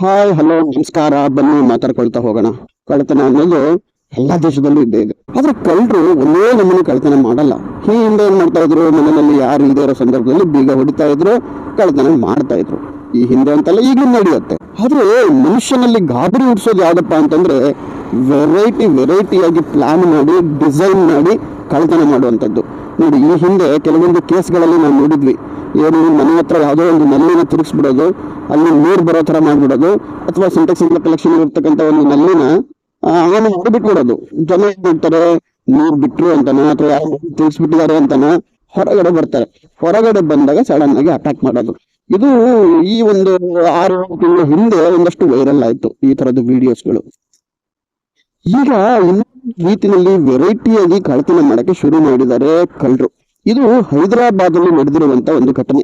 Hi, hello, ನಮಸ್ಕಾರ. ಬನ್ನಿ, ಮಾತಾಡ್ಕೊಳ್ತಾ ಹೋಗೋಣ. ಕಳ್ತನ ಅನ್ನೋದು ಎಲ್ಲಾ ದೇಶದಲ್ಲೂ ಇದ್ದೇ ಇದೆ. ಆದ್ರೆ ಕಳ್ಳರು ಒಂದೇ ನಮ್ಮನ್ನು ಕಳ್ತನ ಮಾಡಲ್ಲ. ಈ ಹಿಂದೆ ಏನ್ ಮಾಡ್ತಾ ಇದ್ರು? ಮನೆಯಲ್ಲಿ ಯಾರು ಇಲ್ಲದೆ ಇರೋ ಸಂದರ್ಭದಲ್ಲಿ ಬೀಗ ಹೊಡಿತಾ ಇದ್ರು ಕಳ್ತನ ಮಾಡ್ತಾ ಇದ್ರು. ಈ ಹಿಂದೆ ಅಂತಲ್ಲ ಈಗಲೂ ನಡೆಯುತ್ತೆ. ಆದ್ರೆ ಮನುಷ್ಯನಲ್ಲಿ ಗಾಬರಿ ಹುಡ್ಸೋದು ಯಾವ್ದಪ್ಪ ಅಂತಂದ್ರೆ ವೆರೈಟಿ ವೆರೈಟಿಯಾಗಿ ಪ್ಲಾನ್ ಮಾಡಿ ಡಿಸೈನ್ ಮಾಡಿ ಕಳ್ತನ ಮಾಡುವಂಥದ್ದು. ನೋಡಿ, ಈ ಹಿಂದೆ ಕೆಲವೊಂದು ಕೇಸ್ಗಳಲ್ಲಿ ನಾವು ನೋಡಿದ್ವಿ. ಏನು ಮನೆ ಹತ್ರ ಯಾವುದೋ ಒಂದು ನಲ್ಲಿನ ತಿರುಗಿಸ್ಬಿಡೋದು, ಅಲ್ಲಿ ನೀರು ಬರೋ ಥರ ಮಾಡ್ಬಿಡೋದು, ಅಥವಾ ಸಿಂಟೆಕ್ಸ್ ಇಂಟ್ಲ ಕಲೆಕ್ಷನ್ ಇರ್ತಕ್ಕಂಥ ಒಂದು ನಲ್ಲಿನ ಆಮೇಲೆ ಹೊರಬಿಟ್ಬಿಡೋದು ಜನ ಏನು ಮಾಡ್ತಾರೆ, ನೀರು ಬಿಟ್ರು ಅಂತಾನ, ಅಥವಾ ಯಾರು ತಿರುಗಿಸ್ಬಿಟ್ಟಿದ್ದಾರೆ ಅಂತಾನ, ಹೊರಗಡೆ ಬರ್ತಾರೆ. ಹೊರಗಡೆ ಬಂದಾಗ ಸಡನ್ ಆಗಿ ಅಟ್ಯಾಕ್ ಮಾಡೋದು. ಇದು ಈ ಒಂದು ಆರು ತಿಂಗಳ ಹಿಂದೆ ಒಂದಷ್ಟು ವೈರಲ್ ಆಯ್ತು ಈ ತರದ ವಿಡಿಯೋಸ್ಗಳು ಈಗ ರೀತಿಯಲ್ಲಿ ವೆರೈಟಿಯಾಗಿ ಕಳತನ ಮಾಡಕ್ಕೆ ಶುರು ಮಾಡಿದ್ದಾರೆ ಕಳ್ಳರು. ಇದು ಹೈದರಾಬಾದ್ ಅಲ್ಲಿ ನಡೆದಿರುವಂತ ಒಂದು ಘಟನೆ.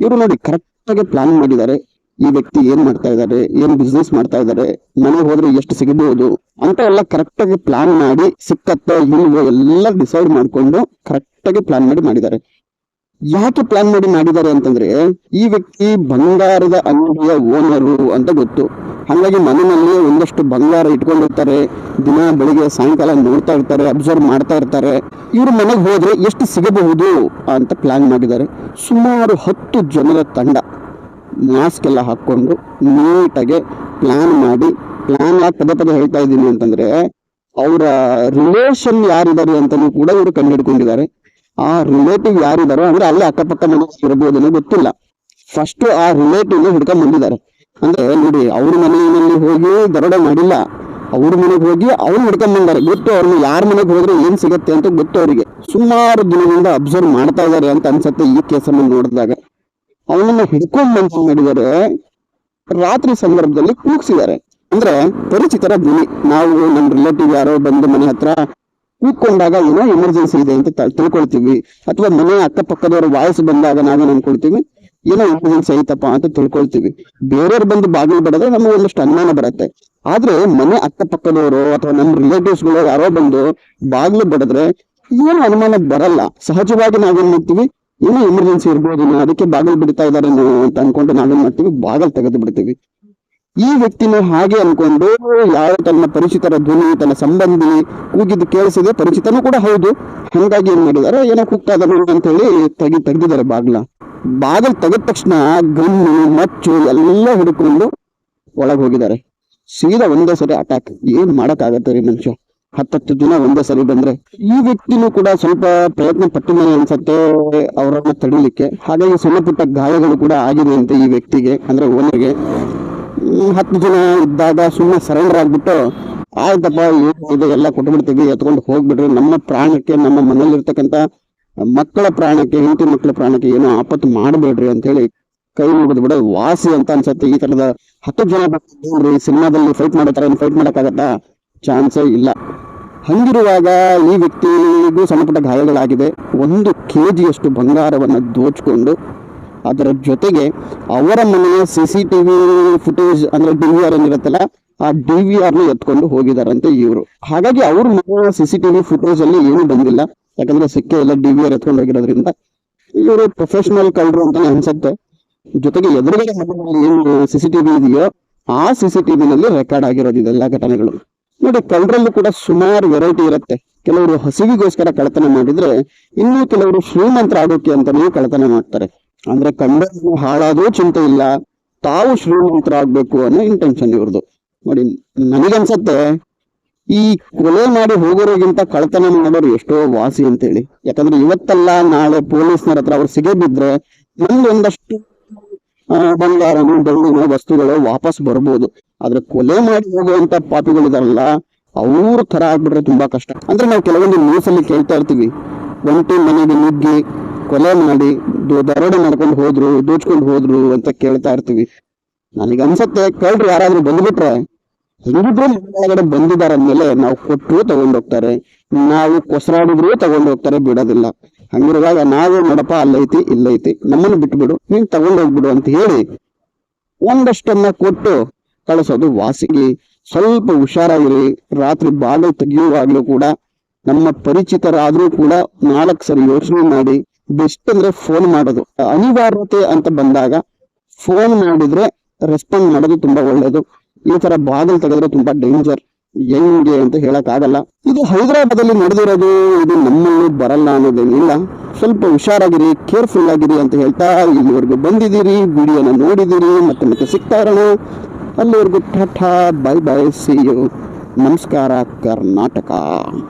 ಇವರು ನೋಡಿ ಕರೆಕ್ಟ್ ಆಗಿ ಪ್ಲಾನ್ ಮಾಡಿದ್ದಾರೆ. ಈ ವ್ಯಕ್ತಿ ಏನ್ ಮಾಡ್ತಾ ಇದ್ದಾರೆ, ಏನ್ ಬಿಸ್ನೆಸ್ ಮಾಡ್ತಾ ಇದ್ದಾರೆ, ಮನೆಗೆ ಹೋದ್ರೆ ಎಷ್ಟು ಸಿಗಬಹುದು ಅಂತ ಎಲ್ಲ ಕರೆಕ್ಟ್ ಆಗಿ ಪ್ಲಾನ್ ಮಾಡಿ ಸಿಕ್ಕತ್ತ ಇಲ್ವೋ ಎಲ್ಲ ಡಿಸೈಡ್ ಮಾಡ್ಕೊಂಡು ಕರೆಕ್ಟ್ ಆಗಿ ಪ್ಲಾನ್ ಮಾಡಿ ಮಾಡಿದ್ದಾರೆ. ಯಾಕೆ ಪ್ಲಾನ್ ಮಾಡಿ ಮಾಡಿದ್ದಾರೆ ಅಂತಂದ್ರೆ ಈ ವ್ಯಕ್ತಿ ಬಂಗಾರದ ಅಂಗಡಿಯ ಓನರು ಅಂತ ಗೊತ್ತು. ಹಾಗಾಗಿ ಮನೆಯಲ್ಲಿ ಒಂದಷ್ಟು ಬಂಗಾರ ಇಟ್ಕೊಂಡಿರ್ತಾರೆ. ದಿನ, ಬೆಳಿಗ್ಗೆ, ಸಾಯಂಕಾಲ ನೋಡ್ತಾ ಇರ್ತಾರೆ ಅಬ್ಸರ್ವ್ ಮಾಡ್ತಾ ಇರ್ತಾರೆ. ಇವ್ರ ಮನೆಗೆ ಹೋದರೆ ಎಷ್ಟು ಸಿಗಬಹುದು ಅಂತ ಪ್ಲಾನ್ ಮಾಡಿದ್ದಾರೆ. ಸುಮಾರು ಹತ್ತು ಜನರ ತಂಡ ಮಾಸ್ಕ್ ಎಲ್ಲ ಹಾಕೊಂಡು ನೀಟಾಗಿ ಪ್ಲಾನ್ ಮಾಡಿ ಪ್ಲಾನ್ ಯಾಕೆ ಪದೇ ಪದೇ ಹೇಳ್ತಾ ಇದ್ದೀನಿ ಅಂತಂದ್ರೆ, ಅವರ ರಿಲೇಷನ್ ಯಾರಿದ್ದಾರೆ ಅಂತಲೂ ಕೂಡ ಇವರು ಕಂಡುಹಿಡ್ಕೊಂಡಿದ್ದಾರೆ. ಆ ರಿಲೇಟಿವ್ ಯಾರಿದ್ದಾರೋ ಅಂದ್ರೆ ಅಲ್ಲೇ ಅಕ್ಕಪಕ್ಕ ಮನೆ ಇರಬಹುದು ಗೊತ್ತಿಲ್ಲ. ಫಸ್ಟ್ ಆ ರಿಲೇಟಿವ್ ಹಿಡ್ಕೊಂಡ್ ಬಂದಿದ್ದಾರೆ. ಅಂದ್ರೆ ನೋಡಿ, ಅವ್ರ ಮನೆಯಲ್ಲಿ ಹೋಗಿ ದರೋಡೆ ಮಾಡಿಲ್ಲ. ಅವ್ರ ಮನೆಗೆ ಹೋಗಿ ಅವ್ರು ಹಿಡ್ಕೊಂಡ್ ಬಂದಾರೆ. ಗೊತ್ತು ಅವ್ರನ್ನ ಯಾರ ಮನೆಗೆ ಹೋದ್ರೆ ಏನ್ ಸಿಗತ್ತೆ ಅಂತ ಗೊತ್ತು ಅವರಿಗೆ. ಸುಮಾರು ದಿನದಿಂದ ಅಬ್ಸರ್ವ್ ಮಾಡ್ತಾ ಇದಾರೆ ಅಂತ ಅನ್ಸತ್ತೆ ಈ ಕೇಸನ್ನು ನೋಡಿದಾಗ. ಅವನನ್ನ ಹಿಡ್ಕೊಂಡ್ ಬಂದ್ ಏನ್ ರಾತ್ರಿ ಸಂದರ್ಭದಲ್ಲಿ ಕೂಗ್ಸಿದ್ದಾರೆ. ಅಂದ್ರೆ ಪರಿಚಿತರ ಧ್ವನಿ ನಾವು ನಮ್ಮ ರಿಲೇಟಿವ್ ಯಾರೋ ಬಂದು ಮನೆ ಹತ್ರ ಕೂತ್ಕೊಂಡಾಗ ಏನೋ ಎಮರ್ಜೆನ್ಸಿ ಇದೆ ಅಂತ ತಿಳ್ಕೊಳ್ತೀವಿ. ಅಥವಾ ಮನೆ ಅಕ್ಕಪಕ್ಕದವ್ರ ವಾಯ್ಸ್ ಬಂದಾಗ ನಾವೇನ್ ಅನ್ಕೊಳ್ತೀವಿ? ಏನೋ ಎಮರ್ಜೆನ್ಸಿ ಐತಪ್ಪ ಅಂತ ತಿಳ್ಕೊಳ್ತೀವಿ. ಬೇರೆಯವ್ರು ಬಂದು ಬಾಗಿಲು ಬಡದ್ರೆ ನಮಗೆ ಒಂದಷ್ಟು ಅನುಮಾನ ಬರುತ್ತೆ. ಆದ್ರೆ ಮನೆ ಅಕ್ಕಪಕ್ಕದವರು ಅಥವಾ ನಮ್ಮ ರಿಲೇಟಿವ್ಸ್ಗಳು ಯಾರೋ ಬಂದು ಬಾಗಿಲು ಬಿಡದ್ರೆ ಏನು ಅನುಮಾನ ಬರಲ್ಲ. ಸಹಜವಾಗಿ ನಾವೇನ್ ಮಾಡ್ತೀವಿ? ಏನೋ ಎಮರ್ಜೆನ್ಸಿ ಇರ್ಬೋದು ಅದಕ್ಕೆ ಬಾಗಿಲು ಬಿಡ್ತಾ ಇದಾರೆ ಅಂತ ಅನ್ಕೊಂಡು ನಾವೇನ್ ಮಾಡ್ತೀವಿ? ಬಾಗಲ್ ತೆಗೆದು ಬಿಡ್ತೀವಿ. ಈ ವ್ಯಕ್ತಿನ ಹಾಗೆ ಅನ್ಕೊಂಡು ಯಾವ ತನ್ನ ಪರಿಚಿತರ ಧ್ವನಿ, ತನ್ನ ಸಂಬಂಧಿ ಕೂಗಿದ್ದು ಕೇಳಿಸಿದೆ ಪರಿಚಿತನೂ ಕೂಡ ಹೌದು. ಹಂಗಾಗಿ ಏನ್ ಮಾಡಿದಾರೆ ಏನೋ ಕೂಗ್ತಾ ಇದಾರೆ ಅಂತ ಹೇಳಿ ತೆಗಿ ತೆಗ್ದಿದ್ದಾರೆ ಬಾಗ್ಲ. ಬಾಗಿಲು ತೆಗೆದ ತಕ್ಷಣ ಗಣ್ಣು, ಮಚ್ಚು ಎಲ್ಲ ಹಿಡ್ಕೊಂಡು ಒಳಗೆ ಹೋಗಿದ್ದಾರೆ. ಸೀದಾ ಒಂದೇ ಸರಿ ಅಟ್ಯಾಕ್ ಏನ್ ಮಾಡಕ್ಕಾಗತ್ತೆ ರೀ ಮನುಷ್ಯ? ಹತ್ತತ್ತು ದಿನ ಒಂದೇ ಸರಿ ಬಂದ್ರೆ. ಈ ವ್ಯಕ್ತಿನೂ ಕೂಡ ಸ್ವಲ್ಪ ಪ್ರಯತ್ನ ಪಟ್ಟಿದ್ದಾನೆ ಅನ್ಸತ್ತೆ ಅವರನ್ನ ತಡಿಲಿಕ್ಕೆ. ಹಾಗಾಗಿ ಸಣ್ಣ ಪುಟ್ಟ ಗಾಯಗಳು ಕೂಡ ಆಗಿದೆ ಅಂತ ಈ ವ್ಯಕ್ತಿಗೆ, ಅಂದ್ರೆ ಓನರ್ಗೆ. ಹತ್ತು ಜನ ಇದ್ದಾಗ ಸುಮ್ಮನೆ ಸರೆಂಡರ್ ಆಗ್ಬಿಟ್ಟು, ಆಯ್ತಪ್ಪ, ಏನು ಇದೆ? ಎಲ್ಲ ಕೊಟ್ಬಿಡ್ತೀವಿ, ಎತ್ಕೊಂಡು ಹೋಗ್ಬಿಡ್ರಿ. ನಮ್ಮ ಪ್ರಾಣಕ್ಕೆ, ನಮ್ಮ ಮನೇಲಿರ್ತಕ್ಕಂಥ ಮಕ್ಕಳ ಪ್ರಾಣಕ್ಕೆ, ಹೆಂಡತಿ ಮಕ್ಕಳ ಪ್ರಾಣಕ್ಕೆ ಏನೋ ಆಪತ್ತು ಮಾಡಬೇಡ್ರಿ ಅಂತ ಹೇಳಿ ಕೈ ಮುಗಿದು ಬಿಡೋದು ವಾಸಿ ಅಂತ ಅನ್ಸತ್ತೆ. ಈ ತರದ ಹತ್ತು ಜನ ಸಿನಿಮಾದಲ್ಲಿ ಫೈಟ್ ಮಾಡೋ ತರ ಫೈಟ್ ಮಾಡೋಕ್ಕಾಗತ್ತಾ? ಚಾನ್ಸೇ ಇಲ್ಲ. ಹಂಗಿರುವಾಗ ಈ ವ್ಯಕ್ತಿಗೂ ಸಣ್ಣಪುಟ್ಟ ಗಾಯಗಳಾಗಿದೆ ಒಂದು ಕೆ ಜಿಯಷ್ಟು ಬಂಗಾರವನ್ನ ದೋಚ್ಕೊಂಡು ಅದರ ಜೊತೆಗೆ ಅವರ ಮನೆಯ ಸಿ ಸಿ ಟಿವಿ ಫುಟೇಜ್ ಅಂದ್ರೆ ಡಿ ವಿ ಆರ್ ಏನಿರುತ್ತಲ್ಲ ಆ ಡಿ ವಿ ಆರ್ನ ಎತ್ಕೊಂಡು ಹೋಗಿದಾರಂತೆ ಇವರು. ಹಾಗಾಗಿ ಅವ್ರ ಮನೆಯ ಸಿ ಸಿ ಫುಟೇಜ್ ಅಲ್ಲಿ ಏನು ಬಂದಿಲ್ಲ. ಯಾಕಂದ್ರೆ ಸಿಕ್ಕೇ ಎಲ್ಲ ಡಿ ವಿ ಆರ್ ಎತ್ಕೊಂಡು ಹೋಗಿರೋದ್ರಿಂದ ಇವರು ಪ್ರೊಫೆಷನಲ್ ಕಳ್ಳರು ಅಂತಾನೆ ಅನ್ಸುತ್ತೆ. ಜೊತೆಗೆ ಎದುರುಗಡೆ ಮನೆಯಲ್ಲಿ ಏನು ಸಿ ಸಿ ಟಿವಿ ಇದೆಯೋ ಆ ಸಿ ಸಿ ಟಿವಿನಲ್ಲಿ ರೆಕಾರ್ಡ್ ಆಗಿರೋದು ಇದೆಲ್ಲ ಘಟನೆಗಳು. ನೋಡಿ, ಕಳ್ಳರಲ್ಲೂ ಕೂಡ ಸುಮಾರು ವೆರೈಟಿ ಇರುತ್ತೆ. ಕೆಲವರು ಹಸಿವಿಗೋಸ್ಕರ ಕಳತನ ಮಾಡಿದ್ರೆ ಇನ್ನು ಕೆಲವರು ಶ್ರೀಮಂತರ ಆಗೋಕೆ ಅಂತಾನೆ ಕಳತನ ಮಾಡ್ತಾರೆ. ಅಂದ್ರೆ ಕಂಡ ಹಾಳಾದ್ರೂ ಚಿಂತೆ ಇಲ್ಲ. ತಾವು ಶ್ರೀಮಂತರಾಗ್ಬೇಕು ಅನ್ನೋ ಇಂಟೆನ್ಷನ್ ಇವ್ರದ್ದು. ನೋಡಿ, ನನಗನ್ಸತ್ತೆ, ಈ ಕೊಲೆ ಮಾಡಿ ಹೋಗೋರಿಗಿಂತ ಕಳ್ತನ ಮಾಡೋರು ಎಷ್ಟೋ ವಾಸಿ ಅಂತೇಳಿ. ಯಾಕಂದ್ರೆ ಇವತ್ತಲ್ಲ ನಾಳೆ ಪೊಲೀಸ್ನರ ಹತ್ರ ಅವ್ರು ಸಿಗೇ ಬಿದ್ರೆ ಒಂದಷ್ಟು ಬಂಗಾರನು, ಬೆಳ್ಳಿನ ವಸ್ತುಗಳು ವಾಪಸ್ ಬರ್ಬೋದು. ಆದ್ರೆ ಕೊಲೆ ಮಾಡಿ ಹೋಗುವಂತ ಪಾಪಿಗಳಿದಾರಲ್ಲ, ಅವ್ರ ತರ ಆಗ್ಬಿಟ್ರೆ ತುಂಬಾ ಕಷ್ಟ. ಅಂದ್ರೆ ನಾವು ಕೆಲವೊಂದು ನ್ಯೂಸ್ ಅಲ್ಲಿ ಕೇಳ್ತಾ ಇರ್ತೀವಿ. ಒಂಟಿ ಮನೆಗೆ ನುಗ್ಗಿ ಕೊಲೆ ಮಾಡಿ ದರೋಡೆ ಮಾಡ್ಕೊಂಡು ಹೋದ್ರು, ದೋಚ್ಕೊಂಡು ಹೋದ್ರು ಅಂತ ಕೇಳ್ತಾ ಇರ್ತೀವಿ. ನನಗೆ ಅನ್ಸುತ್ತೆ ಕಳ್ರು ಯಾರಾದ್ರೂ ಬಂದ್ಬಿಟ್ರೆ. ಹೆಂಗಿದ್ರು ಒಳಗಡೆ ಬಂದಿದ್ದಾರೆ ಅಂದ್ಮೇಲೆ ನಾವು ಕೊಟ್ಟರು ತಗೊಂಡೋಗ್ತಾರೆ ನಾವು ಕೊಸರಾಡಿದ್ರು ತಗೊಂಡೋಗ್ತಾರೆ ಬಿಡೋದಿಲ್ಲ. ಹಂಗಿರುವಾಗ ನಾವೇ ನೋಡಪ್ಪ, ಅಲ್ಲೈತಿ, ಇಲ್ಲೈತಿ, ನಮ್ಮನ್ನು ಬಿಟ್ಬಿಡು, ನೀನ್ ತಗೊಂಡ್ ಹೋಗ್ಬಿಡು ಅಂತ ಹೇಳಿ ಒಂದಷ್ಟನ್ನ ಕೊಟ್ಟು ಕಳಿಸೋದು ವಾಸಿಗೆ. ಸ್ವಲ್ಪ ಹುಷಾರಾಗಿರಿ. ರಾತ್ರಿ ಬಾಗಿಲು ತೆಗೆಯುವಾಗಲೂ ಕೂಡ ನಮ್ಮ ಪರಿಚಿತರಾದ್ರೂ ಕೂಡ ನಾಲ್ಕು ಸರಿ ಯೋಚನೆ ಮಾಡಿ, ಬೆಸ್ಟ್ ಅಂದ್ರೆ ಫೋನ್ ಮಾಡೋದು. ಅನಿವಾರ್ಯತೆ ಅಂತ ಬಂದಾಗ ಫೋನ್ ಮಾಡಿದ್ರೆ ರೆಸ್ಪಾಂಡ್ ಮಾಡೋದು ತುಂಬಾ ಒಳ್ಳೇದು. ಈ ತರ ಬಾಗಿಲು ತೆಗೆದ್ರೆ ತುಂಬಾ ಡೇಂಜರ್ ಹೆಂಗೆ ಅಂತ ಹೇಳಕ್ ಆಗಲ್ಲ ಇದು ಹೈದರಾಬಾದ್ ಅಲ್ಲಿ ನಡೆದಿರೋದು, ಇದು ನಮ್ಮಲ್ಲಿ ಬರಲ್ಲ ಅನ್ನೋದೇನಿಲ್ಲ. ಸ್ವಲ್ಪ ಹುಷಾರಾಗಿರಿ ಕೇರ್ಫುಲ್ ಆಗಿರಿ ಅಂತ ಹೇಳ್ತಾ ಇಲ್ಲಿವರೆಗೂ ಬಂದಿದ್ದೀರಿ. ವಿಡಿಯೋನ ನೋಡಿದ್ದೀರಿ, ಮತ್ತೆ ಮತ್ತೆ ಸಿಗ್ತಾ ಇರೋಣ. ಅಲ್ಲಿವರೆಗೂ tata bye bye see you ನಮಸ್ಕಾರ, ಕರ್ನಾಟಕ.